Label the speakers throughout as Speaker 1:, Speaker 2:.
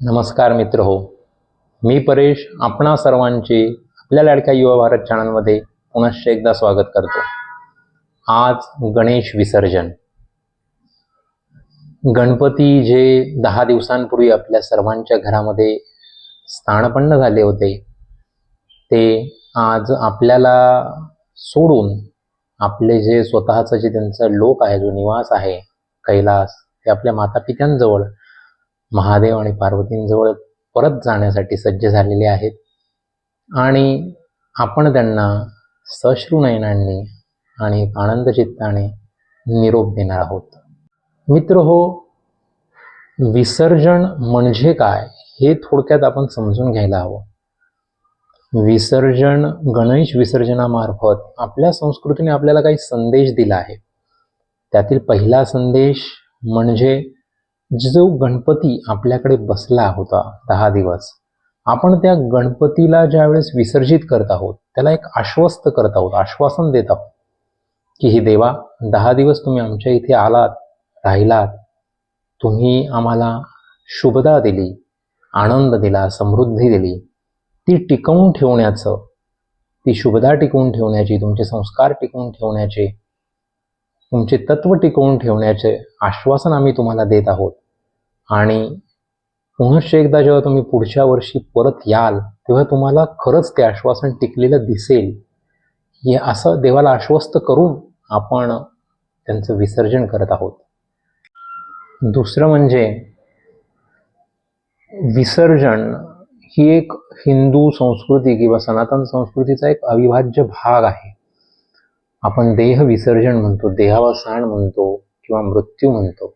Speaker 1: नमस्कार मित्र हो. मी परेश आपणा सर्वांचे आपल्या लाडक्या युवा भारत चॅनलमध्ये पुनश्च एकदा स्वागत करतो. आज गणेश विसर्जन. गणपती जे दहा दिवसांपूर्वी आपल्या सर्वांच्या घरामध्ये स्थानपन्न झाले होते ते आज आपल्याला सोडून आपले जे स्वतःचं जे त्यांचं लोक आहे जो निवास आहे कैलास ते आपल्या मातापित्यांजवळ महादेव आणि पार्वतींजवळ परत जाण्यासाठी सज्ज झालेले आहेत. आणि आपण त्यांना सश्रू नयनांनी आणि आनंद चित्ताने निरोप देणार आहोत. मित्र हो विसर्जन म्हणजे काय हे थोडक्यात आपण समजून घ्यायला हवं. विसर्जन गणेश विसर्जनामार्फत आपल्या संस्कृतीने आपल्याला काही संदेश दिला आहे. त्यातील पहिला संदेश म्हणजे जो गणपती आपल्याकडे बसला होता दहा दिवस आपण त्या गणपतीला ज्यावेळेस विसर्जित करत आहोत त्याला एक आश्वस्त करत आहोत आश्वासन देत आहोत की ही देवा दहा दिवस तुम्ही आमच्या इथे आलात राहिलात. तुम्ही आम्हाला शुभदा दिली आनंद दिला समृद्धी दिली. ती टिकवून ठेवण्याचं ती शुभदा टिकवून ठेवण्याची तुमचे संस्कार टिकवून ठेवण्याचे तुमचे तत्व टिकवून ठेवण्याचे आश्वासन आम्ही तुम्हाला देत आहोत. आणि पुनश्च एकदा जेव्हा तुम्ही पुढच्या वर्षी परत याल तेव्हा तुम्हाला खरंच ते आश्वासन टिकलेलं दिसेल. हे असं देवाला आश्वस्त करून आपण त्यांचं विसर्जन करत आहोत. दुसरं म्हणजे विसर्जन ही एक हिंदू संस्कृती किंवा सनातन संस्कृतीचा एक अविभाज्य भाग आहे. आपण देह विसर्जन म्हणतो देहावसान म्हणतो किंवा मृत्यू म्हणतो.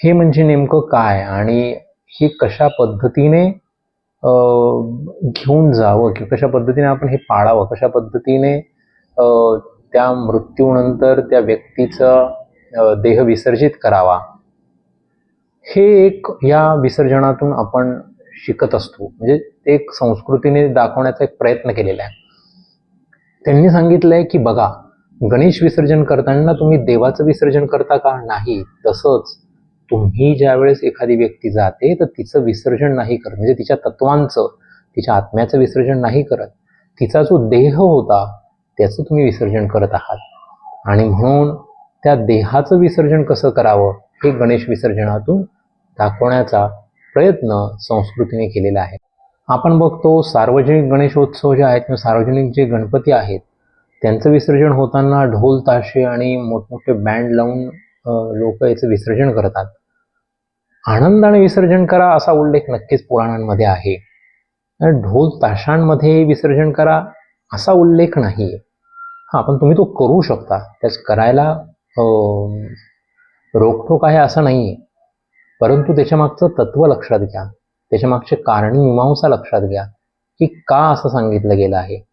Speaker 1: हे म्हणजे नेमकं काय आणि हे कशा पद्धतीने अं, घेऊन जावं किंवा कशा पद्धतीने आपण हे पाळावं? कशा पद्धतीने अं, त्या मृत्यूनंतर त्या व्यक्तीचा देह विसर्जित करावा? हे एक या विसर्जनातून आपण शिकत असतो. म्हणजे ते एक संस्कृतीने दाखवण्याचा एक प्रयत्न केलेला आहे. त्यांनी सांगितलंय की बघा गणेश विसर्जन करताना तुम्ही देवाचं विसर्जन करता का? नाही. तसंच तुम्ही ज्यावेळेस एखादी व्यक्ती जाते तर तिचं विसर्जन नाही करत. म्हणजे तिच्या तत्वांचं तिच्या आत्म्याचं विसर्जन नाही करत. तिचा जो देह होता त्याचं तुम्ही विसर्जन करत आहात. आणि म्हणून त्या देहाचं विसर्जन कसं करावं हे गणेश विसर्जनातून दाखवण्याचा प्रयत्न संस्कृतीने केलेला आहे. आपण बघतो सार्वजनिक गणेशोत्सव जे आहेत किंवा सार्वजनिक जे गणपती आहेत त्यांचं विसर्जन होताना ढोल ताशे आणि मोठमोठे बँड लावून लोक याचं विसर्जन करतात. आनंदाने विसर्जन करा असा उल्लेख नक्कीच पुराणांमध्ये आहे. ढोल ताशांमध्ये विसर्जन करा असा उल्लेख नाही. हां पण तुम्ही तो करू शकता. त्याच करायला अं, आहे असं नाही. आहे परंतु त्याच्यामागचं तत्व लक्षात घ्या. त्याच्यामागचे कारणी मीमांसा लक्षात घ्या की का असं सांगितलं गेलं आहे.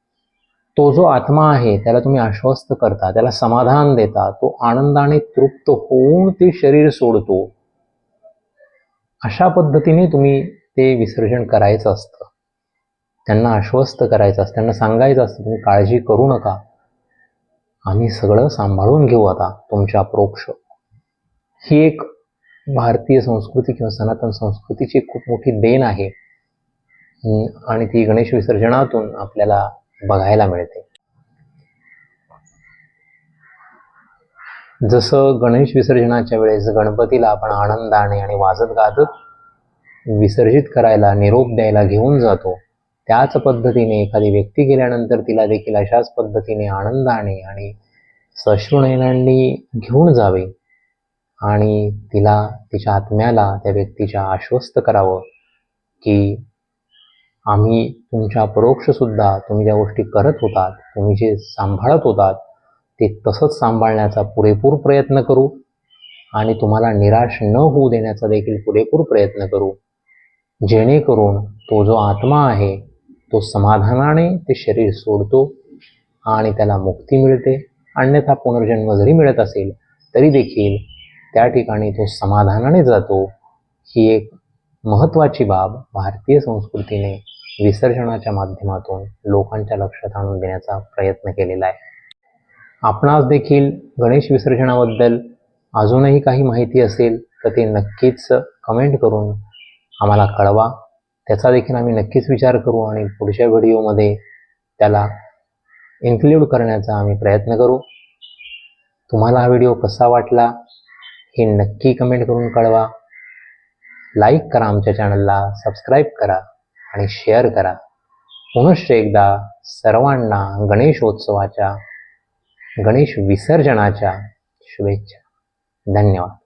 Speaker 1: तो जो आत्मा आहे त्याला तुम्ही आश्वस्त करता त्याला समाधान देता तो आनंदाने तृप्त होऊन ते शरीर सोडतो. अशा पद्धतीने तुम्ही ते विसर्जन करायचं असतं. त्यांना आश्वस्त करायचं असतं त्यांना सांगायचं असतं तुम्ही काळजी करू नका. आम्ही सगळं सांभाळून घेऊ आता तुमच्या प्रोक्ष. ही एक भारतीय संस्कृती किंवा सनातन संस्कृतीची खूप मोठी देण आहे. आणि ती गणेश विसर्जनातून आपल्याला बघायला मिळते. जसं गणेश विसर्जनाच्या वेळेस गणपतीला आपण आनंदाने आणि वाजत गाजत विसर्जित करायला निरोप द्यायला घेऊन जातो त्याच पद्धतीने एखादी व्यक्ती गेल्यानंतर तिला देखील अशाच पद्धतीने आनंदाने आणि सश्रुनयनांनी घेऊन जावे आणि तिला तिच्या आत्म्याला त्या व्यक्तीच्या आश्वस्त करावं की आम्ही तुमच्या परोक्षसुद्धा तुम्ही ज्या गोष्टी करत होतात तुम्ही जे सांभाळत होतात ते तसंच सांभाळण्याचा पुरेपूर प्रयत्न करू आणि तुम्हाला निराश न होऊ देण्याचा देखील पुरेपूर प्रयत्न करू. जेणेकरून तो जो आत्मा आहे तो समाधानाने ते शरीर सोडतो आणि त्याला मुक्ती मिळते. अन्यथा पुनर्जन्म जरी मिळत असेल तरी देखील त्या ठिकाणी तो समाधानाने जातो. ही एक महत्त्वाची बाब भारतीय संस्कृतीने विसर्जनाच्या माध्यमातून लोकांच्या लक्षात आणून देण्याचा प्रयत्न केलेला आहे. आपणास देखील गणेश विसर्जनाबद्दल अजूनही काही माहिती असेल तर ते नक्कीच कमेंट करून आम्हाला कळवा. त्याचा देखील आम्ही नक्कीच विचार करू आणि पुढच्या व्हिडिओमध्ये त्याला इन्क्ल्यूड करण्याचा आम्ही प्रयत्न करू. तुम्हाला हा व्हिडिओ कसा वाटला हे नक्की कमेंट करून कळवा. लाईक करा आमच्या चॅनलला सबस्क्राईब करा. आणि शेअर करा. पुनश्च एकदा सर्वांना गणेशोत्सवाच्या गणेश विसर्जनाच्या शुभेच्छा. धन्यवाद.